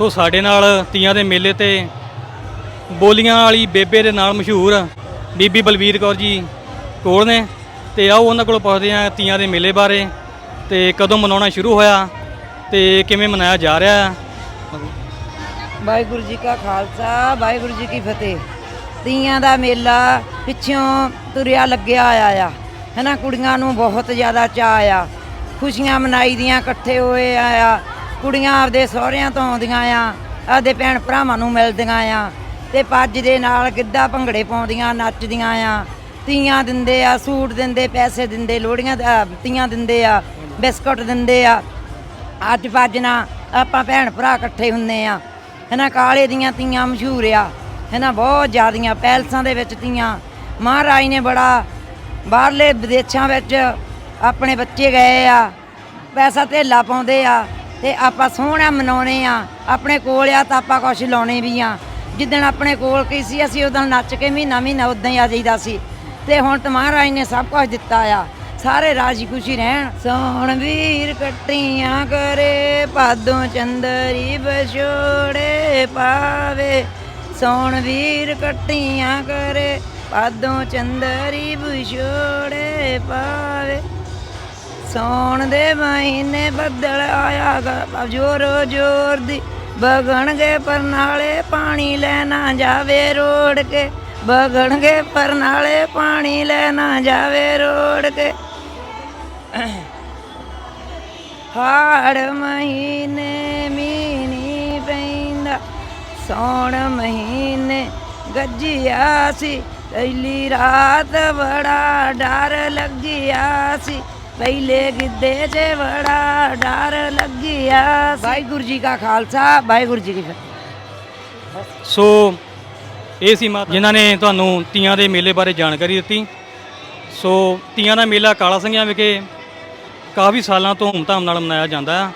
ਸੋ ਸਾਡੇ ਨਾਲ ਤੀਆਂ ਦੇ ਮੇਲੇ ਤੇ ਬੋਲੀਆਂ ਵਾਲੀ ਬੇਬੇ ਦੇ ਨਾਲ ਮਸ਼ਹੂਰ ਬੀਬੀ ਬਲਵੀਰ ਕੌਰ ਜੀ ਕੋਲ ਨੇ ਤੇ ਆਓ ਉਹਨਾਂ ਕੋਲੋਂ ਪੁੱਛਦੇ ਹਾਂ ਤੀਆਂ ਦੇ ਮੇਲੇ ਬਾਰੇ ਤੇ ਕਦੋਂ ਮਨਾਉਣਾ ਸ਼ੁਰੂ ਹੋਇਆ ਤੇ ਕਿਵੇਂ ਮਨਾਇਆ ਜਾ ਰਿਹਾ ਹੈ? ਵਾਹਿਗੁਰੂ ਜੀ ਕਾ ਖਾਲਸਾ, ਵਾਹਿਗੁਰੂ ਜੀ ਕੀ ਫਤਿਹ। ਤੀਆਂ ਦਾ ਮੇਲਾ ਪਿੱਛੋਂ ਤੁਰਿਆ ਲੱਗਿਆ ਆਇਆ ਆ। ਹੈਨਾ, ਕੁੜੀਆਂ ਨੂੰ ਬਹੁਤ ਜ਼ਿਆਦਾ ਚਾਅ ਆ। ਖੁਸ਼ੀਆਂ ਮਨਾਈ ਦੀਆਂ ਇਕੱਠੇ ਹੋਏ ਆ ਕੁੜੀਆਂ ਆਪਦੇ ਸਹੁਰਿਆਂ ਤੋਂ ਆਉਂਦੀਆਂ ਆ, ਆਪਦੇ ਭੈਣ ਭਰਾਵਾਂ ਨੂੰ ਮਿਲਦੀਆਂ ਆ, ਤੇ ਪੱਜ ਦੇ ਨਾਲ ਗਿੱਧਾ ਭੰਗੜੇ ਪਾਉਂਦੀਆਂ, ਨੱਚਦੀਆਂ ਆ, ਤੀਆਂ ਦਿੰਦੇ ਆ, ਸੂਟ ਦਿੰਦੇ, ਪੈਸੇ ਦਿੰਦੇ ਲੋੜੀਆਂ ਤੀਆਂ ਦਿੰਦੇ ਆ, ਬਿਸਕੁਟ ਦਿੰਦੇ ਆ। ਅੱਜ ਭੱਜਣਾ ਆਪਾਂ ਭੈਣ ਭਰਾ ਇਕੱਠੇ ਹੁੰਨੇ ਆ, ਹੈਨਾ, ਕਾਲੇ ਦੀਆਂ ਤੀਆਂ ਮਸ਼ਹੂਰ ਆ, ਹੈਨਾ, ਬਹੁਤ ਜ਼ਿਆਦੀਆਂ, ਪੈਲਸਾਂ ਦੇ ਵਿੱਚ ਤੀਆਂ। ਮਹਾਰਾਜ ਨੇ ਬੜਾ ਬਾਹਰਲੇ ਵਿਦੇਸ਼ਾਂ ਵਿੱਚ ਆਪਣੇ ਬੱਚੇ ਗਏ ਆ, ਪੈਸਾ ਧੇਲਾ ਪਾਉਂਦੇ ਆ ਤੇ ਆਪਾਂ ਸੋਹਣਾ ਮਨਾਉਣੇ ਆ। ਆਪਣੇ ਕੋਲ ਆ ਤਾਂ ਆਪਾਂ ਕੁਛ ਲਾਉਣੇ ਵੀ ਆ। ਜਿੱਦਣ ਆਪਣੇ ਕੋਲ ਕੀ ਸੀ, ਅਸੀਂ ਉਦੋਂ ਨੱਚ ਕੇ ਮਹੀਨਾ ਮਹੀਨਾ ਉਦਾਂ ਹੀ ਆ ਜਾਈਦਾ ਸੀ। ਤੇ ਹੁਣ ਮਹਾਰਾਜ ਨੇ ਸਭ ਕੁਝ ਦਿੱਤਾ ਆ। ਸਾਰੇ ਰਾਜੀ ਖੁਸ਼ੀ ਰਹਿਣ। ਸੋਹਣ ਵੀਰ ਕੱਟੀਆਂ ਕਰੇ, ਪਾਦੋਂ ਚੰਦਰੀ ਬਛੋੜੇ ਪਾਵੇ। ਸੋਹਣ ਵੀਰ ਕੱਟੀਆਂ ਕਰੇ, ਪਾਦੋਂ ਚੰਦਰੀ ਬਛੋੜੇ ਪਾਵੇ। ਸੌਣ ਦੇ ਮਹੀਨੇ ਬੱਦਲ ਆਇਆ ਜੋਰੋ, ਜੋਰ ਦੀ ਬਗਣਗੇ ਪਰਨਾਲੇ, ਪਾਣੀ ਲੈ ਨਾ ਜਾਵੇ ਰੋੜ ਕੇ। ਬਗਣਗੇ ਪਰਨਾਲੇ, ਪਾਣੀ ਲੈ ਨਾ ਜਾਵੇ ਰੋੜ ਕੇ। ਹਾੜ ਮਹੀਨੇ ਮੀਨੀ ਪੈਂਦਾ। ਸੌਣ ਮਹੀਨੇ ਗੱਜਿਆ ਸੀ। ਪਹਿਲੀ ਰਾਤ ਬੜਾ ਡਰ ਲੱਗਿਆ ਸੀ। ਪਹਿਲੇ ਗਿੱਧੇ 'ਚ ਬੜਾ ਡਰ ਲੱਗਿਆ ਵਾਹਿਗੁਰੂ ਜੀ ਕਾ ਖਾਲਸਾ ਵਾਹਿਗੁਰੂ ਜੀ ਕੀ ਫਤਿਹ। ਸੋ ਇਹ ਸੀ ਮਾਤਾ ਜਿਨ੍ਹਾਂ ਨੇ ਤੁਹਾਨੂੰ ਤੀਆਂ ਦੇ ਮੇਲੇ ਬਾਰੇ ਜਾਣਕਾਰੀ ਦਿੱਤੀ। ਸੋ ਤੀਆਂ ਦਾ ਮੇਲਾ ਕਾਲਾ ਸਿੰਘਾਂ ਵਿਖੇ ਕਾਫੀ ਸਾਲਾਂ ਤੋਂ ਧੂਮਧਾਮ ਨਾਲ ਮਨਾਇਆ ਜਾਂਦਾ ਹੈ